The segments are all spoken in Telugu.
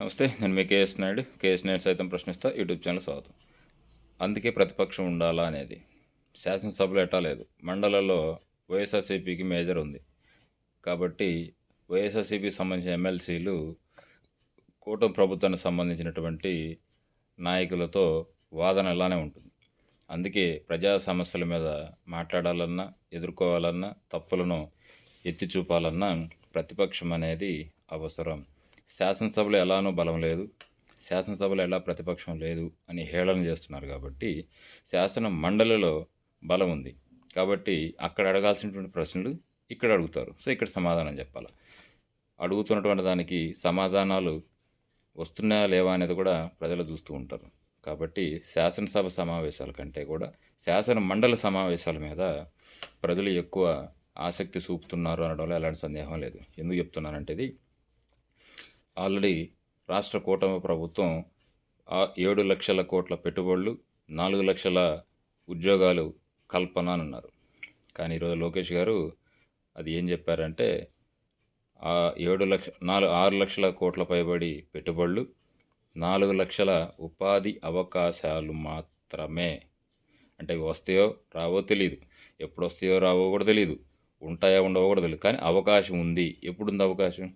నమస్తే నేను మీ కేఎస్ నాయుడు. కేఎస్ నాయుడు సైతం ప్రశ్నిస్తా యూట్యూబ్ ఛానల్ స్వాగతం. అందుకే ప్రతిపక్షం ఉండాలా అనేది. శాసనసభలో ఎట్టా లేదు. మండలంలో వైఎస్ఆర్సీపీకి మేజర్ ఉంది. కాబట్టి వైఎస్ఆర్సీపీకి సంబంధించిన ఎమ్మెల్సీలు కూటమి ప్రభుత్వానికి సంబంధించినటువంటి నాయకులతో వాదన ఇలానే ఉంటుంది. అందుకే ప్రజా సమస్యల మీద మాట్లాడాలన్నా ఎదుర్కోవాలన్నా తప్పులను ఎత్తి చూపాలన్నా ప్రతిపక్షం అనేది అవసరం. శాసనసభలో ఎలానో బలం లేదు శాసనసభలో ఎలా ప్రతిపక్షం లేదు అని హేళన చేస్తున్నారు కాబట్టి శాసన మండలిలో బలం ఉంది. కాబట్టి అక్కడ అడగాల్సినటువంటి ప్రశ్నలు ఇక్కడ అడుగుతారు. సో ఇక్కడ సమాధానం చెప్పాలి. అడుగుతున్నటువంటి దానికి సమాధానాలు వస్తున్నాయా లేవా అనేది కూడా ప్రజలు చూస్తూ ఉంటారు. కాబట్టి శాసనసభ సమావేశాల కంటే కూడా శాసన మండలి సమావేశాల మీద ప్రజలు ఎక్కువ ఆసక్తి చూపుతున్నారు అనడంలో ఎలాంటి సందేహం లేదు. ఎందుకు చెప్తున్నానంటే ఇది ఆల్రెడీ రాష్ట్ర కూటమి ప్రభుత్వం ఆ ఏడు లక్షల కోట్ల పెట్టుబడులు నాలుగు లక్షల ఉద్యోగాలు కల్పన అని అన్నారు. కానీ ఈరోజు లోకేష్ గారు అది ఏం చెప్పారంటే ఆ ఏడు లక్ష నాలుగు ఆరు లక్షల కోట్ల పైబడి పెట్టుబడులు నాలుగు లక్షల ఉపాధి అవకాశాలు మాత్రమే. అంటే ఇవి వస్తాయో రావో తెలియదు ఎప్పుడు వస్తాయో రావో కూడా తెలియదు ఉంటాయో ఉండవో కూడా తెలియదు కానీ అవకాశం ఉంది. ఎప్పుడుంది అవకాశం?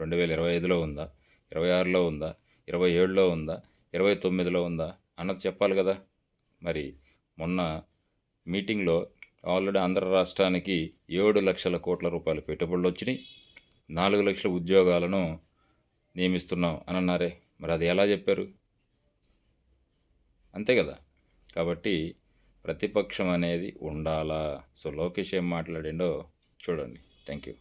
రెండు వేల ఇరవై ఐదులో ఉందా? ఇరవై ఆరులో ఉందా? ఇరవై ఏడులో ఉందా? ఇరవై తొమ్మిదిలో ఉందా? అన్నది చెప్పాలి కదా. మరి మొన్న మీటింగ్లో ఆల్రెడీ ఆంధ్ర రాష్ట్రానికి ఏడు లక్షల కోట్ల రూపాయల పెట్టుబడులు వచ్చినాయి. నాలుగు లక్షల ఉద్యోగాలను నియమిస్తున్నాం అని అన్నారే మరి అది ఎలా చెప్పారు? అంతే కదా. కాబట్టి ప్రతిపక్షం అనేది ఉండాలా? సో లోకేష్ ఏం మాట్లాడిండో చూడండి. Thank you.